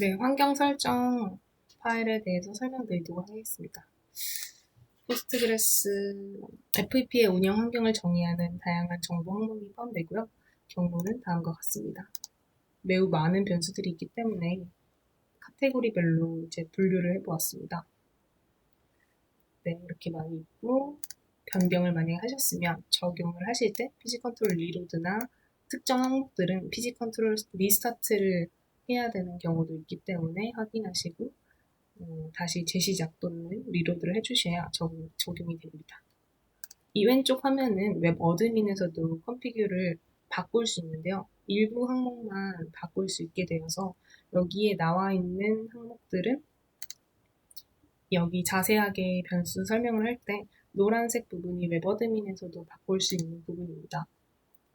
네, 환경 설정 파일에 대해서 설명드리도록 하겠습니다. 포스트그레스 FEP의 운영 환경을 정의하는 다양한 정보 항목이 포함되고요. 경로는 다음과 같습니다. 매우 많은 변수들이 있기 때문에 카테고리별로 이제 분류를 해보았습니다. 네, 이렇게 많이 있고 변경을 만약에 하셨으면 적용을 하실 때 피지 컨트롤 리로드나 특정 항목들은 피지 컨트롤 리스타트를 해야 되는 경우도 있기 때문에 확인하시고 음, 다시 재시작 또는 리로드를 해주셔야 적용, 적용이 됩니다. 이 왼쪽 화면은 웹 어드민에서도 컨피규를 바꿀 수 있는데요. 일부 항목만 바꿀 수 있게 되어서 여기에 나와 있는 항목들은 여기 자세하게 변수 설명을 할 때 노란색 부분이 웹어드민에서도 바꿀 수 있는 부분입니다.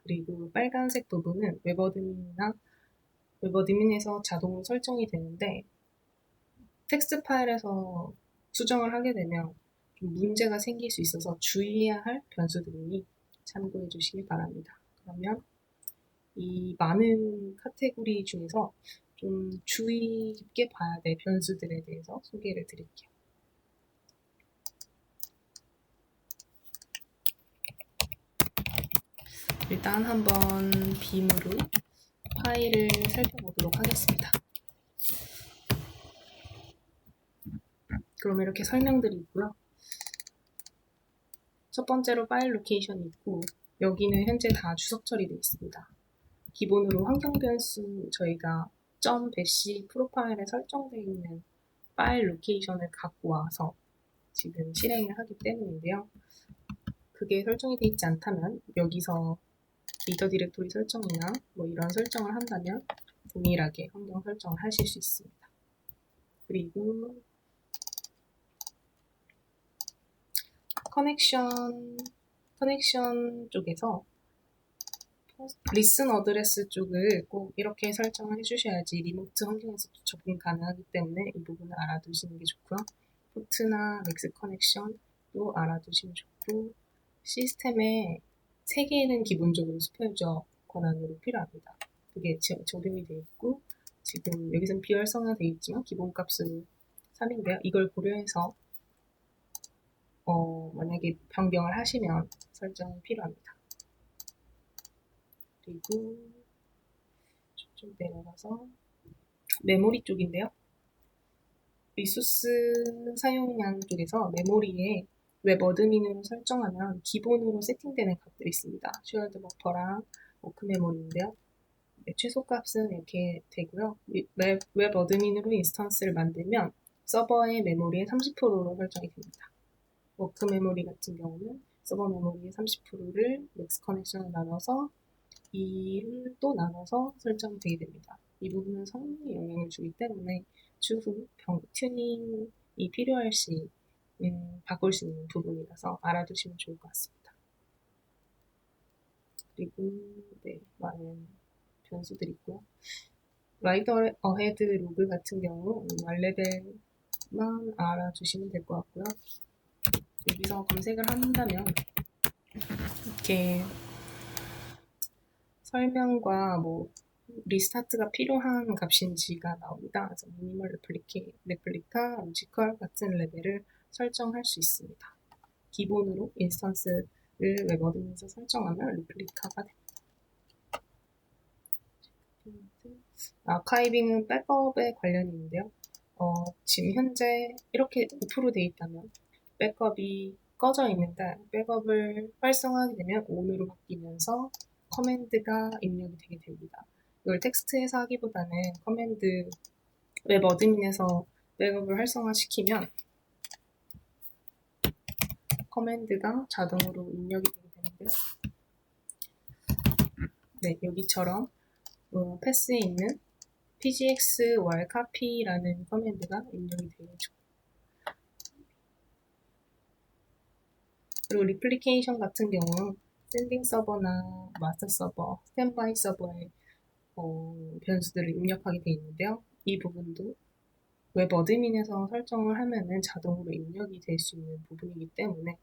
그리고 빨간색 부분은 웹어드민이나 웹어드민에서 자동으로 설정이 되는데 텍스트 파일에서 수정을 하게 되면 좀 문제가 생길 수 있어서 주의해야 할 변수들이니 참고해 주시기 바랍니다. 그러면 이 많은 카테고리 중에서 좀 주의 깊게 봐야 될 변수들에 대해서 소개를 드릴게요. 일단 한번 빔으로 파일을 살펴보도록 하겠습니다. 그럼 이렇게 설명들이 있고요. 첫 번째로 파일 로케이션이 있고 여기는 현재 다 주석 처리되어 있습니다. 기본으로 환경 변수 저희가 .배시 프로파일에 설정되어 있는 파일 로케이션을 갖고 와서 지금 실행을 하기 때문인데요. 그게 설정이 되어 있지 않다면 여기서 리더 디렉토리 설정이나 뭐 이런 설정을 한다면 동일하게 환경 설정을 하실 수 있습니다. 그리고 커넥션 커넥션 쪽에서 리슨 어드레스 쪽을 꼭 이렇게 설정을 해주셔야지 리모트 환경에서도 적용 가능하기 때문에 이 부분을 알아두시는 게 좋고요. 포트나 맥스 커넥션도 알아두시면 좋고 시스템에 3개는 기본적으로 스포유저 권한으로 필요합니다. 그게 적용이 되어 있고 지금 여기선 비활성화 되어 있지만 기본값은 3인데요. 이걸 고려해서 어, 만약에 변경을 하시면 설정이 필요합니다. 그리고 좀 내려가서 메모리 쪽인데요. 리소스 사용량 쪽에서 메모리에 웹 어드민으로 설정하면 기본으로 세팅되는 값들이 있습니다. 쉐어드 버퍼랑 워크 메모리인데요. 네, 최소 값은 이렇게 되고요. 웹, 웹 어드민으로 인스턴스를 만들면 서버의 메모리의 30%로 설정이 됩니다. 워크 메모리 같은 경우는 서버 메모리의 30%를 맥스 커넥션을 나눠서 2를 또 나눠서 설정되게 됩니다. 이 부분은 성능에 영향을 주기 때문에 추후 병, 튜닝이 필요할 시 음, 바꿀 수 있는 부분이라서 알아두시면 좋을 것 같습니다. 그리고 네, 많은 변수들이 있고요. 라이더 어헤드 로그 같은 경우 말레벨만 알아두시면 될 것 같고요. 여기서 검색을 한다면 이렇게 설명과 뭐 리스타트가 필요한 값인지가 나옵니다. 그래서 미니멀 레플리케, 레플리카, 뮤지컬 같은 레벨을 설정할 수 있습니다. 기본으로 인스턴스를 웹어드민에서 설정하면 리플리카가 됩니다. 아카이빙은 백업에 관련이 있는데요. 어, 지금 현재 이렇게 오프로 되어 있다면 백업이 꺼져 있는데 백업을 활성화하게 되면 ON으로 바뀌면서 커맨드가 입력이 되게 됩니다. 이걸 텍스트에서 하기보다는 커맨드 웹 어드민에서 백업을 활성화시키면 커맨드가 자동으로 입력이 되게 되는데요. 네, 여기처럼 어, 패스에 있는 pgx war copy라는 커맨드가 입력이 되죠. 그리고 리플리케이션 같은 경우 샌딩 서버나 마스터 서버, 스탠바이 서버에 어, 변수들을 입력하게 되어 있는데요. 이 부분도 웹 어드민에서 설정을 하면은 자동으로 입력이 될 수 있는 부분이기 때문에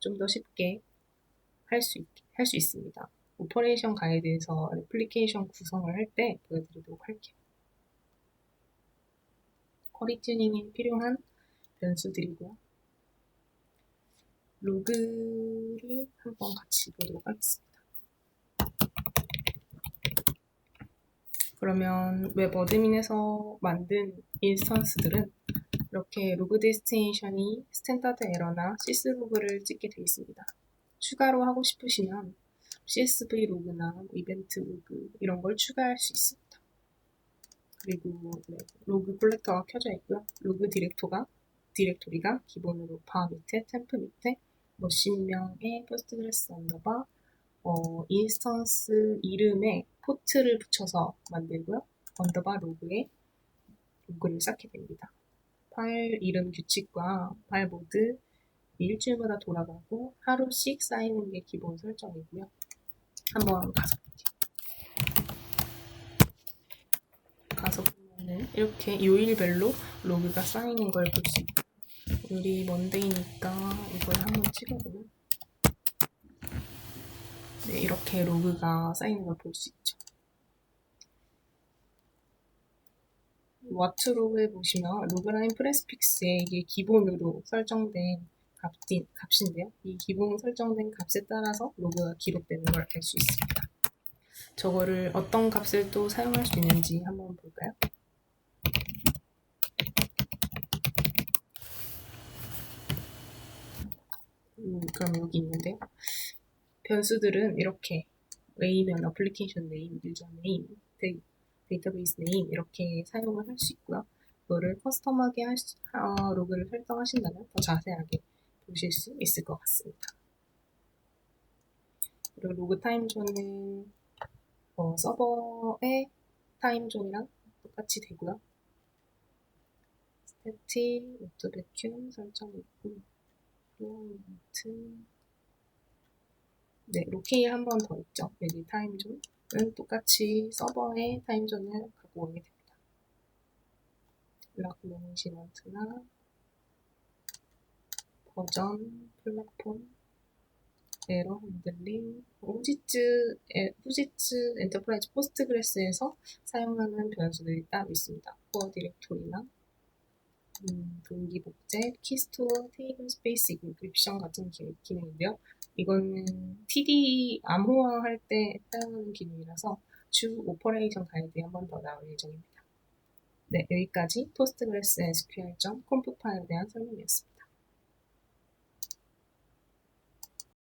좀 더 쉽게 할 수 할 수 있습니다. 오퍼레이션 가이드에서 애플리케이션 구성을 할 때 보여드리도록 할게요. 쿼리 튜닝에 필요한 변수들이고요. 로그를 한번 같이 보도록 하겠습니다. 그러면 웹 어드민에서 만든 인스턴스들은 이렇게 로그 데스티네이션이 스탠다드 에러나 시스 로그를 찍게 되어 있습니다. 추가로 하고 싶으시면 CSV 로그나 뭐 이벤트 로그 이런 걸 추가할 수 있습니다. 그리고 네, 로그 콜렉터가 켜져 있고요. 로그 디렉토가 디렉토리가 기본으로 바 밑에 템프 밑에 몇십명의 포스트그레스 언더바 어, 인스턴스 이름에 포트를 붙여서 만들고요. 언더바 로그에 로그를 쌓게 됩니다. 파일 이름 규칙과 파일 모드 일주일마다 돌아가고 하루씩 쌓이는 게 기본 설정이고요. 한번 가서 볼게요. 가서 보면은 이렇게 요일별로 로그가 쌓이는 걸 볼 수 있고 우리 먼데이니까 이걸 한번 찍어보면 네, 이렇게 로그가 쌓이는 걸 볼 수 있죠. 와트로에 보시면 로그라인 프레스픽스에 이게 기본으로 설정된 값이, 값인데요. 이 기본 설정된 값에 따라서 로그가 기록되는 걸 알 수 있습니다. 저거를 어떤 값을 또 사용할 수 있는지 한번 볼까요? 음, 그럼 여기 있는데요. 변수들은 이렇게 웨이면 어플리케이션 네임, 유저 네임, 데이, 데이터베이스 네임 이렇게 사용을 할 수 있고요. 이거를 커스텀하게 할 수, 어, 로그를 설정하신다면 더 자세하게 보실 수 있을 것 같습니다. 그리고 로그 타임존은 어, 서버의 타임존이랑 똑같이 되고요. 스태틱, 오토 베큐 설정이 있고 또 노트 네, 로케이 한 번 더 있죠. 여기 타임존은 똑같이 서버의 타임존을 갖고 오게 됩니다. 락 매니지먼트나 버전, 플랫폼, 에러 핸들링, 후지츠, 에, 후지츠 엔터프라이즈 포스트그레스에서 사용하는 변수들이 따로 있습니다. 코어 디렉토리나 음, 동기 복제, 키스토어, 테이블 스페이스 인크립션 같은 기, 기능인데요. 이거는 TD 암호화할 때 사용하는 기능이라서 추후 오퍼레이션 가이드에 한 번 더 나올 예정입니다. 네, 여기까지 포스트그레스 SQL.conf 파일에 대한 설명이었습니다.